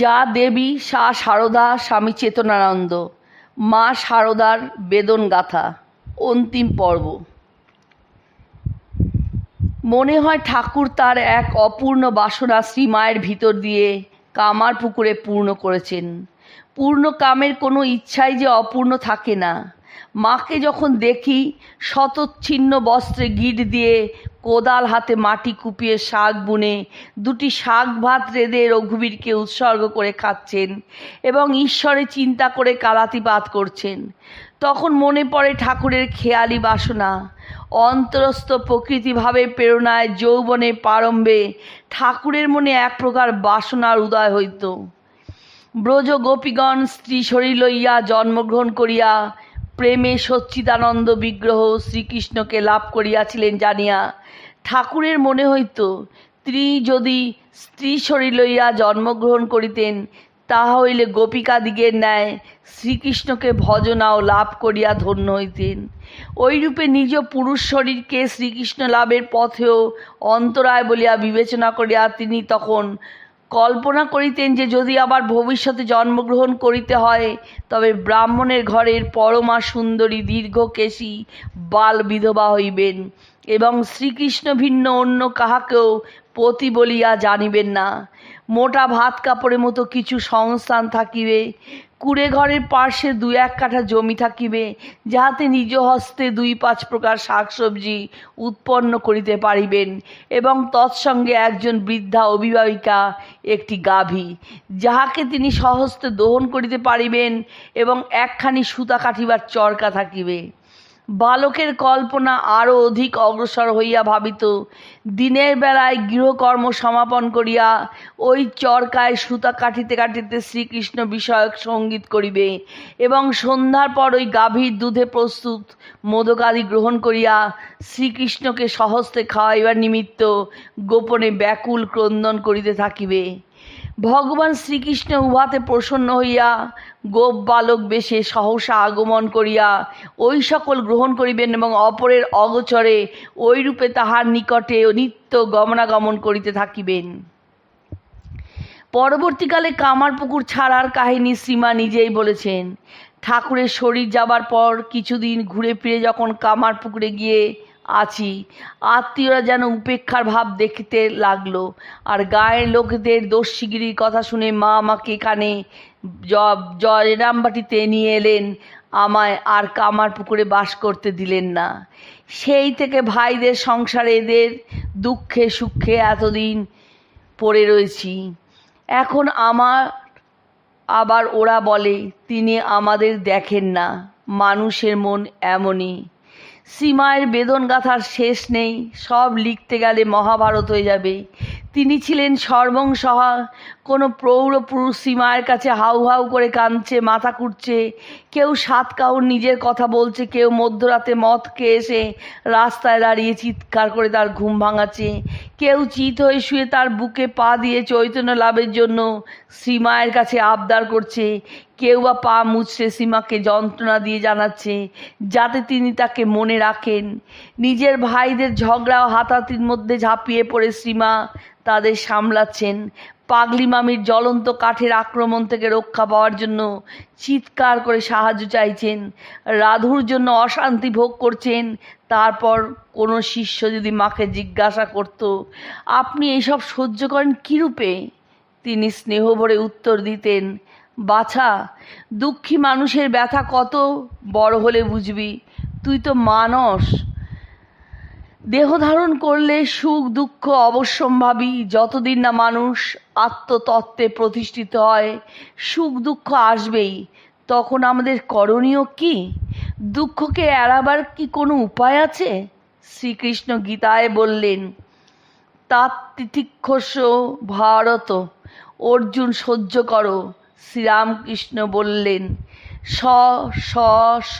যা দেবী, সা সারদা, স্বামী চেতনানন্দ, মা সারদার বেদন গাথা, অন্তিম পর্ব। মনে হয় ঠাকুর তার এক অপূর্ণ বাসনা শ্রীমায়ের ভিতর দিয়ে কামার পুকুরে পূর্ণ করেছেন। পূর্ণ কামের কোনো ইচ্ছাই যে অপূর্ণ থাকে না। মাকে যখন দেখি, শতচ্ছিন্ন বস্ত্রে গিট দিয়ে কোদাল হাতে মাটি কুপিয়ে শাক বুনে, দুটি শাক ভাত রেঁধে রঘুবীরকে উৎসর্গ করে খাচ্ছেন এবং ঈশ্বরে চিন্তা করে কালাতিপাত করছেন। তখন মনে পড়ে ঠাকুরের খেয়ালি বাসনা। অন্তরস্থ প্রকৃতিভাবে প্রেরণায় যৌবনে প্রারম্ভে ঠাকুরের মনে এক প্রকার বাসনার উদয় হইত। ব্রজ গোপীগণ স্ত্রী শরীর লইয়া জন্মগ্রহণ করিয়া প্রেমে সচ্চিদানন্দ বিগ্রহ শ্রীকৃষ্ণকে লাভ করিয়াছিলেন জানিয়া। ঠাকুরের মনে হইত স্ত্রী যদি স্ত্রী শরীর লইয়া জন্মগ্রহণ করিতেন তাহা হইলে গোপিকাদিগের ন্যায় শ্রীকৃষ্ণকে ভজনা ও লাভ করিয়া ধন্য হইতেন। ওইরূপে নিজ পুরুষ শরীরকে শ্রীকৃষ্ণ লাভের পথেও অন্তরায় বলিয়া বিবেচনা করিয়া তিনি তখন কল্পনা করিতেন যে যদি আবার ভবিষ্যতে জন্মগ্রহণ করিতে হয়, তবে ব্রাহ্মণের ঘরের পরমা সুন্দরী দীর্ঘকেশী বাল বিধবা হইবেন এবং শ্রীকৃষ্ণ ভিন্ন অন্য কাহাকেও পতি বলিয়া জানিবেন না। মোটা ভাত কাপড়ের মতো কিছু সংস্থান থাকিবে। কুড়ে ঘরের পার্শ্বে দু এক কাঠা জমি থাকিবে, যাহাতে নিজ হস্তে দুই পাঁচ প্রকার শাকসবজি উৎপন্ন করিতে পারিবেন এবং তৎসঙ্গে একজন বৃদ্ধা অভিভাবিকা, একটি গাভী, যাহাকে তিনি সহস্তে দহন করিতে পারিবেন এবং একখানি সুতা কাটিবার চরকা থাকিবে। বালকের কল্পনা আরও অধিক অগ্রসর হইয়া ভাবিত। দিনের বেলায় গৃহকর্ম সমাপন করিয়া ওই চরকায় সুতা কাটিতে কাটিতে শ্রীকৃষ্ণ বিষয়ক সংগীত করিবে এবং সন্ধ্যার পর ওই গাভীর দুধে প্রস্তুত মোদকাদি গ্রহণ করিয়া শ্রীকৃষ্ণকে সহস্তে খাওয়াইবার নিমিত্ত গোপনে ব্যাকুল ক্রন্দন করিতে থাকিবে। ভগবান শ্রীকৃষ্ণ উহাতে প্রসন্ন হইয়া গোপ বালক বেশে সহসা আগমন করিয়া ওই সকল গ্রহণ করিবেন এবং অপরের অগোচরে ওইরূপে তাহার নিকটে নিত্য গমনাগমন করিতে থাকিবেন। পরবর্তীকালে কামারপুকুর ছাড়ার কাহিনী শ্রীমা নিজেই বলেছেন, ঠাকুরের শরীর যাবার পর কিছুদিন ঘুরে ফিরে যখন কামারপুকুরে গিয়ে আছি। আত্মীয়রা যেন উপেক্ষার ভাব দেখতে লাগল। আর গায়ের লোকেদের দস্যিগিরির কথা শুনে মা আমাকে এখানে জয়রামবাটিতে নিয়ে এলেন। আমায় আর কামার পুকুরে বাস করতে দিলেন না। সেই থেকে ভাইদের সংসারে এদের দুঃখে সুখে এতদিন পড়ে রয়েছি। এখন আমার, আবার ওরা বলে, তিনি আমাদের দেখেন না। মানুষের মন এমনই। শ্রীমায়ের বেদন গাথার শেষ নেই, সব লিখতে গেলে মহাভারত হয়ে যাবে। তিনি ছিলেন সর্বংসহা, কোনো প্রৌঢ় পুরুষ শ্রীমায়ের কাছে হাউ হাউ করে কাঁদছে, মাথা কুটছে কেউ সাত কাউর নিজের কথা বলছে, কেউ মধ্যরাতে মদ খেয়ে এসে রাস্তায় দাঁড়িয়ে চিৎকার করে তার ঘুম ভাঙাচ্ছে। কেউ চিত হয়ে শুয়ে তার বুকে পা দিয়ে চৈতন্য লাভের জন্য শ্রীমায়ের কাছে আবদার করছে। কেউ বা পা মুছড়ে সীমাকে যন্ত্রণা দিয়ে জানাচ্ছে, যাতে তিনি তাকে মনে রাখেন। নিজের ভাইদের ঝগড়া হাতাহাতির মধ্যে ঝাঁপিয়ে পড়ে সীমা তাদের সামলাচ্ছেন। পাগলি মামির জ্বলন্ত কাঠের আক্রমণ থেকে রক্ষা পাওয়ার জন্য চিৎকার করে সাহায্য চাইছেন। রাধুর জন্য অশান্তি ভোগ করছেন। তারপর কোনো শিষ্য যদি মাকে জিজ্ঞাসা করত, আপনি এইসব সহ্য করেন কীরূপে? তিনি স্নেহ ভরে উত্তর দিতেন বাছা, দুঃখী মানুষের ব্যথা কত বড় হলে বুঝবি? তুই তো মানস দেহ ধারণ করলে সুখ, দুঃখ অবশ্যম্ভাবী। যতদিন না মানুষ আত্মতত্ত্বে প্রতিষ্ঠিত হয়, সুখ, দুঃখ আসবেই। তখন আমাদের করণীয় কি? দুঃখকে এড়াবার কি কোনো উপায় আছে? শ্রীকৃষ্ণ গীতায় বললেন তাত্তিক্ষস্য ভারত, অর্জুন সহ্য করো। শ্রীরামকৃষ্ণ বললেন, স স স,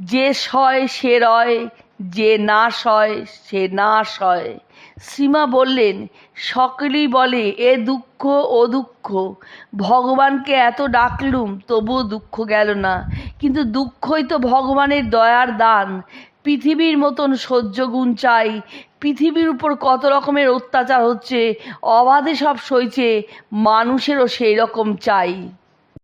যে সয় সে রয়, যে না সয় সে না সয়। সীমা বললেন, সকলেই বলে, এ দুঃখ ও দুঃখ, ভগবানকে এত ডাকলুম, তবুও দুঃখ গেল না। কিন্তু দুঃখই তো ভগবানের দয়ার দান পৃথিবীর মতন সহ্যগুণ চাই। পৃথিবীর উপর কত রকমের অত্যাচার হচ্ছে, অবাধে সব সইছে, মানুষেরও সেই রকম চাই।